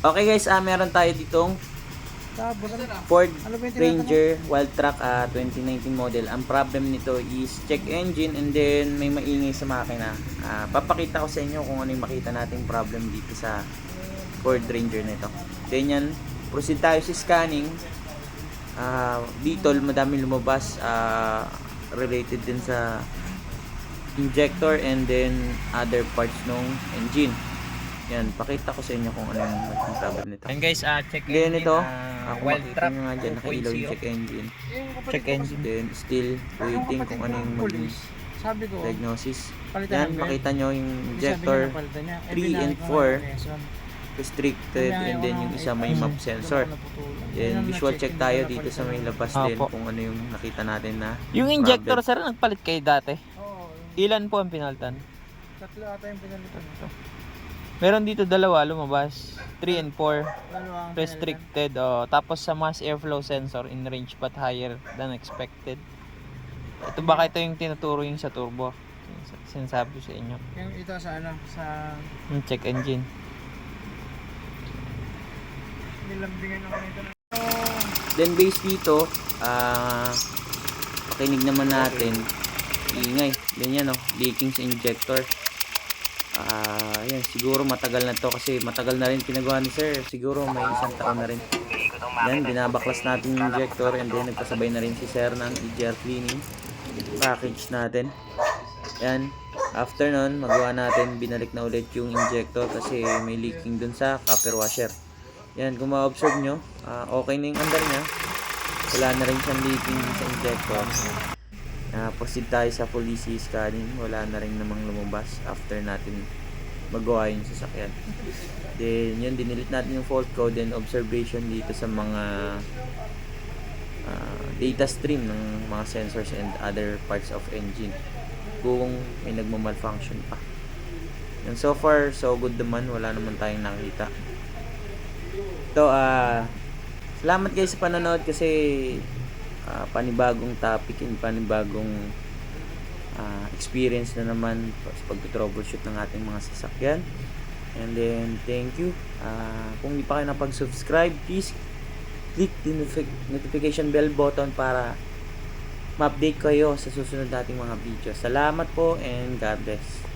Okay guys, ah meron tayo ditong Ford Ranger Wild Track ah, 2019 model. Ang problem nito is check engine and then may maingay sa makina. Ah, papakita ko sa inyo kung ano yung makita nating problem dito sa Ford Ranger nito. Then yan, proceed tayo sa scanning. Ah, dito madami lumabas ah, related din sa injector and then other parts ng engine. Yan, pakita ko sa inyo kung ano yung problem nito. And guys, ah check engine, ito, ah, ako wild makita trap nyo nga dyan, nakailaw yung 2.0. check engine. Check engine. Then, still yung waiting kung ano yung ng maging police, Sabi ko, diagnosis. Yan, makita nyo yung injector napalitan niya. Eh, three binayad and ko nga four. yung Quezon. restricted and then ng yung isa may map sensor. Then, visual check tayo dito sa may labas din kung ano yung nakita natin na Yung injector, sir, nagpalit kayo dati. Ilan po ang pinaltan? tatlo ata yung pinalitan ito. Meron dito dalawa lumabas. 3 and 4. Dalawang Restricted. Oh. Tapos sa mass airflow sensor in range but higher than expected. Ito baka ito yung tinuturo yung sa turbo. Sin- Sinasabi sa inyo. Yung ito sa ano, sa Yung check engine. nilambingan ako nito. Then based dito, ah pakinig naman natin. Ingay. Ganyan oh, leaking sa injector. Ah, yan siguro matagal na to kasi matagal na rin pinagawa ni sir. Siguro may isang taon na rin. Then binabaklas natin yung injector and then nagpasabay na rin si sir ng EGR cleaning package natin. Yan. After nun, magawa natin, binalik na ulit yung injector kasi may leaking dun sa copper washer. Yan, kung ma-observe nyo, ah, okay na yung andar niya. Wala na rin siyang leaking sa injector. Ah, proceed tayo sa police scanning. Wala na rin namang lumabas after natin magawa yung sasakyan. Then, yun, dinilit natin yung fault code and observation dito sa mga ah, data stream ng mga sensors and other parts of engine kung may nagmamalfunction pa. And so far, so good naman. Wala naman tayong nakita. Ito, ah, salamat guys sa panonood kasi ah, panibagong topic and panibagong ah, experience na naman sa pag-troubleshoot ng ating mga sasakyan. And then, thank you. Ah, kung hindi pa kayo napag-subscribe, please click the notifi- notification bell button para ma-update kayo sa susunod nating mga videos. Salamat po and God bless.